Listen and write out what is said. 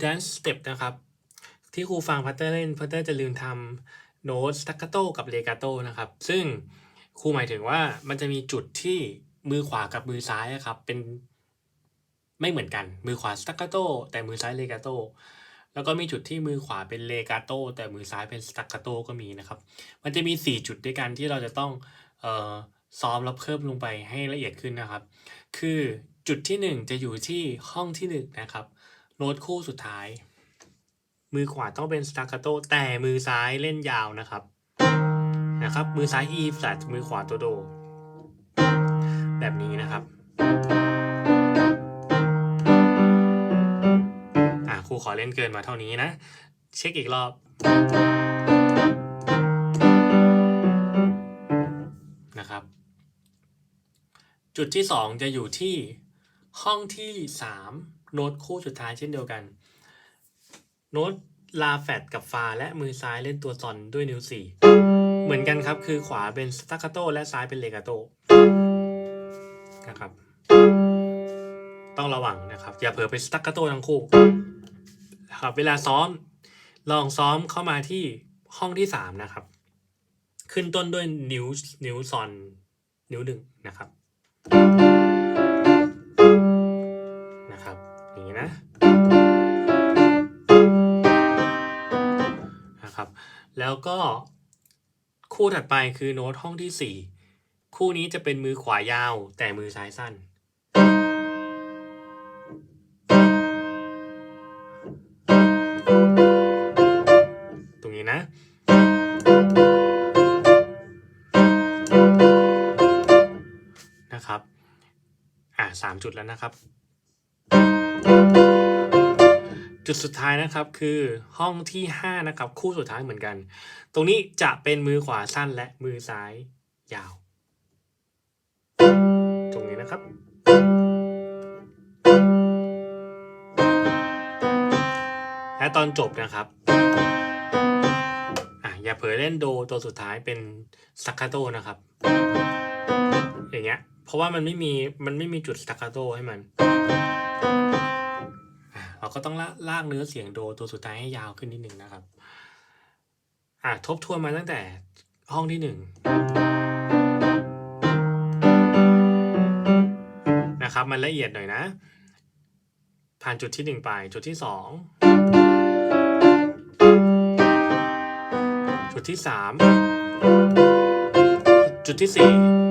dance step นะครับ ที่ครูฟังพัตเตอร์เล่นพัตเตอร์จะลืมทำโน้ตสตั c ก a โตกับเลกาโตนะครับ ซึ่งครูหมายถึงว่ามันจะมีจุดที่มือขวากับมือซ้ายอะครับ เป็นไม่เหมือนกันมือขวาสตั c ก a โตแต่มือซ้ายเลกาโตแล้วก็มีจุดที่มือขวาเป็นเลกาโตแต่มือซ้ายเป็นสตั c ก a โตก็มีนะครับ มันจะมี 4 จุดด้วยกันที่เราจะต้องออซ้อมแล้วเพิ่มลงไปให้ละเอียดขึ้นนะครับ คือจุดที่ 1 จะอยู่ที่ห้องที่1นะครับ โน้ตคู่สุดท้าย มือขวาต้องเป็นสต a ค c โตแต่มือซ้ายเล่นยาวนะครับ นะครับ มือซ้าย E flat มือขวาตัวโด แบบนี้นะครับอะครูขอเล่นเกินมาเท่านี้นะ เช็คอีกรอบนะครับ จุดที่ 2 จะอยู่ที่ห้องที่ 3 โน้ตคู่สุดท้ายเช่นเดียวกัน โน้ตลาแฟดกับฟาและมือซ้ายเล่นตัวซอนด้วยนิ้ว 4 เหมือนกันครับคือขวาเป็นสต a ค c โตและซ้ายเป็นเลกาโตนะครับ ต้องระวังนะครับ อย่าเผลอเป็นสต a ค c โตทั้งคู่นะครับเวลาซ้อมลองซ้อมเข้ามาที่ห้องที่ 3 นะครับ ขึ้นต้นด้วยนิ้วนิ้วซอนนิ้วหนึ่งนะครับ อย่างนี้นะนะครับ แล้วก็คู่ถัดไปคือโน้ตห้องที่ 4 คู่นี้จะเป็นมือขวายาวแต่มือซ้ายสั้น ตรงนี้นะ นะครับ อ่าสามจุดแล้วนะครับ จุดสุดท้ายนะครับคือห้องที่ 5 นะครับ คู่สุดท้ายเหมือนกัน ตรงนี้จะเป็นมือขวาสั้นและมือซ้ายยาว ตรงนี้นะครับ และตอนจบนะครับอะอย่าเผลอเล่นโดตัวสุดท้ายเป็นสักคาโตนะครับ อย่างเงี้ยเพราะว่ามันไม่มีมันไม่มีจุดสต a ค c โตให้มัน เราก็ต้องลากลากเนื้อเสียงโดตัวสุดท้ายให้ยาวขึ้นนิดนึงนะครับอะทบทวนมาตั้งแต่ห้องที่หนึ่งนะครับมันละเอียดหน่อยนะ ผ่านจุดที่หนึ่งไปจุดที่สองจุดที่สามจุดที่สี่